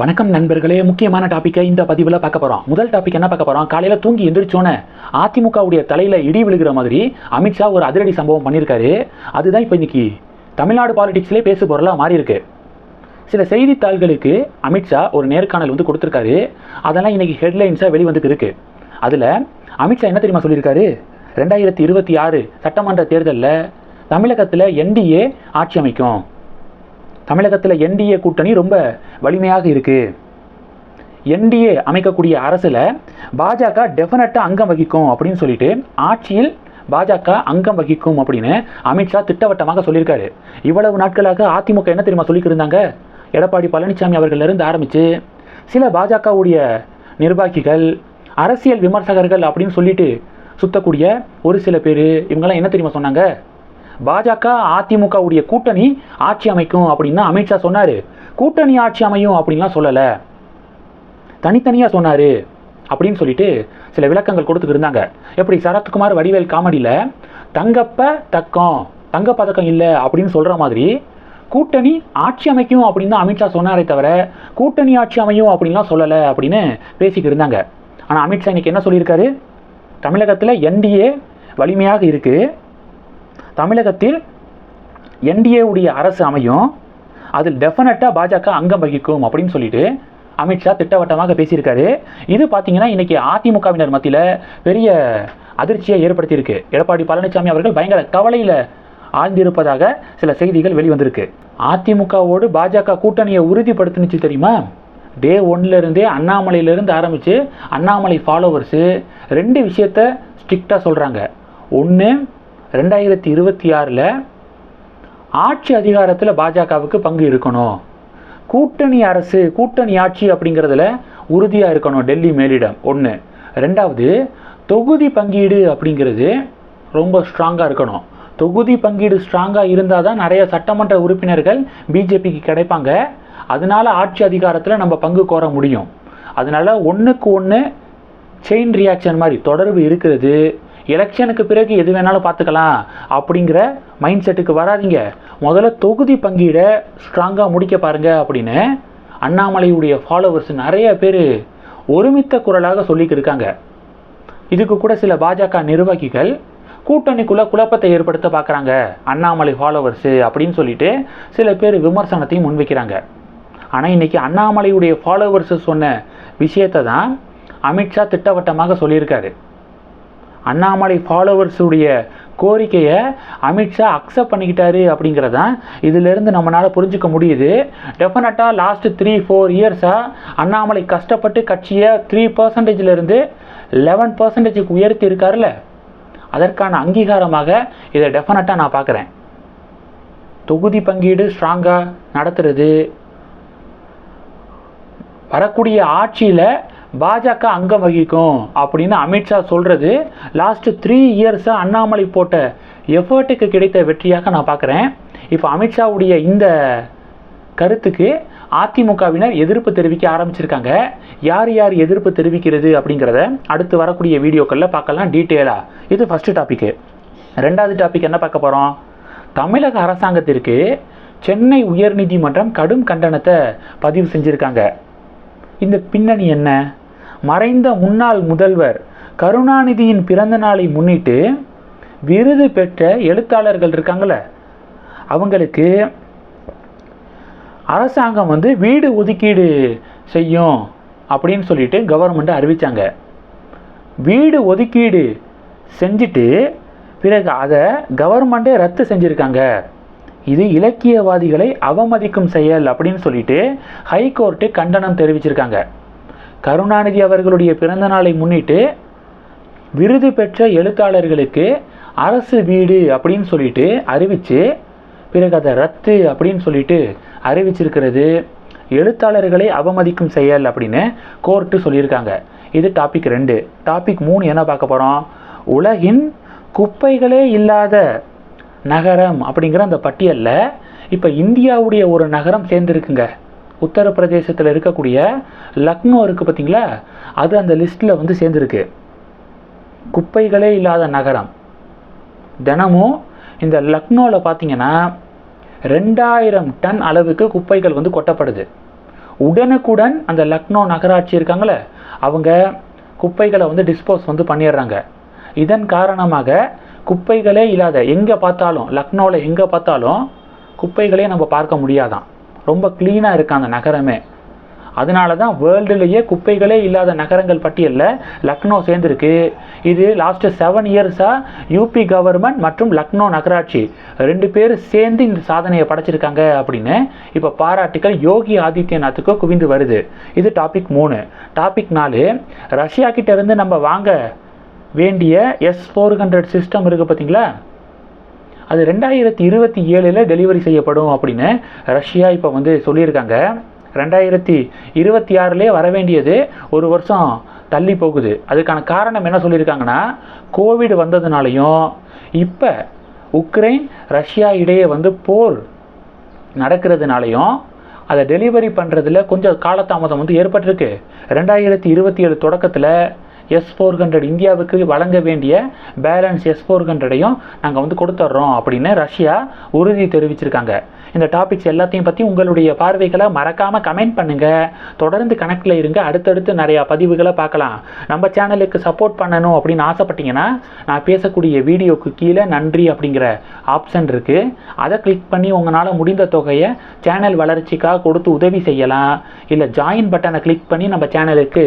வணக்கம் நண்பர்களே முக்கியமான டாப்பிக்கை இந்த பதிவில் பார்க்க போகிறோம் முதல் டாபிக் என்ன பார்க்க போகிறோம் காலையில் தூங்கி எந்திரிச்சோன்னே அதிமுகவுடைய தலையில் இடி விழுகிற மாதிரி அமித்ஷா ஒரு அதிரடி சம்பவம் பண்ணியிருக்காரு. அதுதான் இப்போ இன்னைக்கு தமிழ்நாடு பாலிடிக்ஸ்லேயே பேசு பொருளாக மாறியிருக்கு சில செய்தித்தாள்களுக்கு அமித்ஷா ஒரு நேர்காணல் வந்து கொடுத்துருக்காரு. அதெல்லாம் இன்னைக்கு ஹெட்லைன்ஸாக வெளிவந்துட்டு இருக்கு. அதில் அமித்ஷா என்ன தெரியுமா சொல்லியிருக்காரு? ரெண்டாயிரத்தி இருபத்தி ஆறு சட்டமன்ற தேர்தலில் தமிழகத்தில் என்டிஏ ஆட்சி அமைக்கும். தமிழகத்தில் என்டிஏ கூட்டணி ரொம்ப வலிமையாக இருக்குது என்டிஏ அமைக்கக்கூடிய அரசில் பாஜக டெஃபினட்டாக அங்கம் வகிக்கும் அப்படின்னு சொல்லிட்டு ஆட்சியில் பாஜக அங்கம் வகிக்கும் அப்படின்னு அமித்ஷா திட்டவட்டமாக சொல்லியிருக்காரு. இவ்வளவு நாட்களாக அதிமுக என்ன தெரியுமா சொல்லிக்கிட்டு இருந்தாங்க? எடப்பாடி பழனிசாமி அவர்களிருந்து ஆரம்பித்து சில பாஜகவுடைய நிர்வாகிகள் அரசியல் விமர்சகர்கள் அப்படின்னு சொல்லிட்டு சுத்தக்கூடிய ஒரு சில பேர் இவங்கெல்லாம் என்ன தெரியுமா சொன்னாங்க? பாஜக அதிமுகவுடைய கூட்டணி ஆட்சி அமைக்கும் அப்படின்னு தான் அமித்ஷா சொன்னார். கூட்டணி ஆட்சி அமையும் அப்படின்லாம் சொல்லலை. தனித்தனியாக சொன்னார் அப்படின்னு சொல்லிட்டு சில விளக்கங்கள் கொடுத்துட்டு இருந்தாங்க. எப்படி சரத்குமார் வடிவேல் காமெடியில் தங்கப்ப தக்கம் தங்க பதக்கம் இல்லை அப்படின்னு சொல்கிற மாதிரி கூட்டணி ஆட்சி அமைக்கும் அப்படின்னு தான் அமித்ஷா சொன்னாரே தவிர கூட்டணி ஆட்சி அமையும் அப்படின்லாம் சொல்லலை அப்படின்னு பேசிக்கிட்டு இருந்தாங்க. ஆனால் அமித்ஷா இன்னைக்கு என்ன சொல்லியிருக்காரு? தமிழகத்தில் என்டிஏ வலிமையாக இருக்குது தமிழகத்தில் என்டிஏவுடைய அரசு அமையும். அதில் டெஃபினட்டாக பாஜக அங்கம் வகிக்கும் அப்படின்னு சொல்லிட்டு அமித்ஷா திட்டவட்டமாக பேசியிருக்காரு. இது பார்த்தீங்கன்னா இன்னைக்கு அதிமுகவினர் மத்தியில் பெரிய அதிர்ச்சியை ஏற்படுத்தியிருக்கு. எடப்பாடி பழனிசாமி அவர்கள் பயங்கர கவலையில் ஆழ்ந்திருப்பதாக சில செய்திகள் வெளிவந்திருக்கு. அதிமுகவோடு பாஜக கூட்டணியை உறுதிப்படுத்தினுச்சு தெரியுமா? டே ஒன்லேருந்தே அண்ணாமலையிலேருந்து ஆரம்பித்து அண்ணாமலை ஃபாலோவர்ஸு ரெண்டு விஷயத்த ஸ்ட்ரிக்டாக சொல்கிறாங்க ஒன்று ரெண்டாயிரத்தி இருபத்தி ஆறில் ஆட்சி அதிகாரத்தில் பாஜகவுக்கு பங்கு இருக்கணும். கூட்டணி அரசு கூட்டணி ஆட்சி அப்படிங்கிறதுல உறுதியாக இருக்கணும் டெல்லி மேலிடம் ஒன்று ரெண்டாவது தொகுதி பங்கீடு அப்படிங்கிறது ரொம்ப ஸ்ட்ராங்காக இருக்கணும். தொகுதி பங்கீடு ஸ்ட்ராங்காக இருந்தால் தான் நிறைய சட்டமன்ற உறுப்பினர்கள் பிஜேபிக்கு கிடைப்பாங்க. அதனால் ஆட்சி அதிகாரத்தில் நம்ம பங்கு கோர முடியும். அதனால் ஒன்றுக்கு ஒன்று செயின் ரியாக்ஷன் மாதிரி தொடர்பு இருக்கிறது. எலெக்ஷனுக்கு பிறகு எது வேணாலும் பார்த்துக்கலாம் அப்படிங்கிற மைண்ட் செட்டுக்கு வராதீங்க. முதல்ல தொகுதி பங்கீடை ஸ்ட்ராங்காக முடிக்க பாருங்கள் அப்படின்னு அண்ணாமலையுடைய ஃபாலோவர்ஸ் நிறைய பேர் ஒருமித்த குரலாக சொல்லிக்கிட்டு இருக்காங்க. இதுக்கு கூட சில பாஜக நிர்வாகிகள் கூட்டணிக்குள்ளே குழப்பத்தை ஏற்படுத்த பார்க்குறாங்க. அண்ணாமலை ஃபாலோவர்ஸு அப்படின்னு சொல்லிட்டு சில பேர் விமர்சனத்தையும் முன்வைக்கிறாங்க. ஆனால் இன்றைக்கி அண்ணாமலையுடைய ஃபாலோவர்ஸு சொன்ன விஷயத்தை தான் அமித்ஷா திட்டவட்டமாக சொல்லியிருக்காரு. அண்ணாமலை ஃபாலோவர்ஸுடைய கோரிக்கையை அமித்ஷா அக்செப்ட் பண்ணிக்கிட்டாரு அப்படிங்கிறதான் இதிலிருந்து நம்மளால் புரிஞ்சுக்க முடியுது. டெஃபினட்டாக லாஸ்ட்டு த்ரீ ஃபோர் இயர்ஸாக அண்ணாமலை கஷ்டப்பட்டு கட்சியை த்ரீ பர்சன்டேஜிலிருந்து லெவன் பர்சன்டேஜுக்கு உயர்த்தி இருக்கார்ல அதற்கான அங்கீகாரமாக இதை டெஃபினட்டாக நான் பார்க்குறேன். தொகுதி பங்கீடு ஸ்ட்ராங்காக நடத்துறது. வரக்கூடிய ஆட்சியில் பாஜக அங்கம் வகிக்கும் அப்படின்னு அமித்ஷா சொல்கிறது லாஸ்ட்டு த்ரீ இயர்ஸாக அண்ணாமலை போட்ட எஃபர்ட்டுக்கு கிடைத்த வெற்றியாக நான் பார்க்குறேன். இப்போ அமித்ஷாவுடைய இந்த கருத்துக்கு அதிமுகவினர் எதிர்ப்பு தெரிவிக்க ஆரம்பிச்சிருக்காங்க. யார் யார் எதிர்ப்பு தெரிவிக்கிறது அப்படிங்கிறத அடுத்து வரக்கூடிய வீடியோக்களில் பார்க்கலாம் டீட்டெயிலாக இது ஃபஸ்ட்டு டாப்பிக்கு ரெண்டாவது டாபிக் என்ன பார்க்க போகிறோம் தமிழக அரசாங்கத்திற்கு சென்னை உயர்நீதிமன்றம் கடும் கண்டனத்தை பதிவு செஞ்சுருக்காங்க. இந்த பின்னணி என்ன? மறைந்த முன்னாள் முதல்வர் கருணாநிதியின் பிறந்த நாளை முன்னிட்டு விருது பெற்ற எழுத்தாளர்கள் இருக்காங்கள அவங்களுக்கு அரசாங்கம் வந்து வீடு ஒதுக்கீடு செய்யும் அப்படின்னு சொல்லிட்டு கவர்மெண்ட் அறிவித்தாங்க வீடு ஒதுக்கீடு செஞ்சுட்டு பிறகு அதை கவர்மெண்ட்டே ரத்து செஞ்சுருக்காங்க. இது இலக்கியவாதிகளை அவமதிக்கும் செயல் அப்படின்னு சொல்லிட்டு ஹைகோர்ட்டு கண்டனம் தெரிவிச்சிருக்காங்க. கருணாநிதி அவர்களுடைய பிறந்த நாளை முன்னிட்டு விருது பெற்ற எழுத்தாளர்களுக்கு அரசு வீடு அப்படின்னு சொல்லிட்டு அறிவித்து பிறகு அதை ரத்து அப்படின்னு சொல்லிட்டு அறிவிச்சிருக்கிறது. எழுத்தாளர்களை அவமதிக்கும் செயல் அப்படின்னு கோர்ட்டு சொல்லியிருக்காங்க. இது டாபிக் ரெண்டு. டாபிக் மூணு என்ன பார்க்க போகிறோம் உலகின் குப்பைகளே இல்லாத நகரம் அப்படிங்கிற அந்த பட்டியலில் இப்போ இந்தியாவுடைய ஒரு நகரம் சேர்ந்துருக்குங்க. உத்தரப்பிரதேசத்தில் இருக்கக்கூடிய லக்னோ இருக்குது பார்த்தீங்களா அது அந்த லிஸ்ட்டில் வந்து சேர்ந்துருக்கு. குப்பைகளே இல்லாத நகரம். தினமும் இந்த லக்னோவில் பார்த்தீங்கன்னா ரெண்டாயிரம் டன் அளவுக்கு குப்பைகள் வந்து கொட்டப்படுது. உடனுக்குடன் அந்த லக்னோ நகராட்சி இருக்காங்களே அவங்க குப்பைகளை வந்து டிஸ்போஸ் வந்து பண்ணிடுறாங்க. இதன் காரணமாக குப்பைகளே இல்லாத எங்கே பார்த்தாலும் லக்னோவில் எங்கே பார்த்தாலும் குப்பைகளே நம்ம பார்க்க முடியாதான். ரொம்ப க்ளீனாக இருக்கு அந்த நகரமே. அதனால தான் வேர்ல்டுலேயே குப்பைகளே இல்லாத நகரங்கள் பட்டியலில் லக்னோ சேர்ந்துருக்கு. இது லாஸ்ட்டு செவன் இயர்ஸாக யூபி கவர்மெண்ட் மற்றும் லக்னோ நகராட்சி ரெண்டு பேர் சேர்ந்து இந்த சாதனையை படைச்சிருக்காங்க அப்படின்னு இப்போ பாராட்டுக்கள் யோகி ஆதித்யநாத்துக்கு குவிந்து வருது. இது டாபிக் மூணு. டாபிக் நாலு ரஷ்யா கிட்டேருந்து நம்ம வாங்க வேண்டிய எஸ் ஃபோர் ஹண்ட்ரட் சிஸ்டம் இருக்குது பார்த்தீங்களா அது ரெண்டாயிரத்தி இருபத்தி ஏழில் டெலிவரி செய்யப்படும் அப்படின்னு ரஷ்யா இப்போ வந்து சொல்லியிருக்காங்க. ரெண்டாயிரத்தி இருபத்தி ஆறுலேயே வர வேண்டியது ஒரு வருஷம் தள்ளி போகுது. அதுக்கான காரணம் என்ன சொல்லியிருக்காங்கன்னா கோவிட் வந்ததுனாலையும் இப்போ உக்ரைன் ரஷ்யா இடையே வந்து போர் நடக்கிறதுனாலையும் அதை டெலிவரி பண்ணுறதுல கொஞ்சம் காலதாமதம் வந்து ஏற்பட்டிருக்கு. ரெண்டாயிரத்தி இருபத்தி ஏழு தொடக்கத்தில் எஸ் ஃபோர் ஹண்ட்ரட் இந்தியாவுக்கு வழங்க வேண்டிய பேலன்ஸ் எஸ் ஃபோர் ஹண்ட்ரடையும் நாங்கள் வந்து கொடுத்துட்றோம் அப்படின்னு ரஷ்யா உறுதி தெரிவிச்சிருக்காங்க. இந்த டாபிக்ஸ் எல்லாத்தையும் பற்றி உங்களுடைய பார்வைகளை மறக்காமல் கமெண்ட் பண்ணுங்கள் தொடர்ந்து கணக்கில் இருங்க. அடுத்தடுத்து நிறையா பதிவுகளை பார்க்கலாம். நம்ம சேனலுக்கு சப்போர்ட் பண்ணணும் அப்படின்னு ஆசைப்பட்டீங்கன்னா நான் பேசக்கூடிய வீடியோக்கு கீழே நன்றி அப்படிங்கிற ஆப்ஷன் இருக்குது அதை கிளிக் பண்ணி உங்களால் முடிந்த தொகையை சேனல் வளர்ச்சிக்காக கொடுத்து உதவி செய்யலாம். இல்லை ஜாயின் பட்டனை கிளிக் பண்ணி நம்ம சேனலுக்கு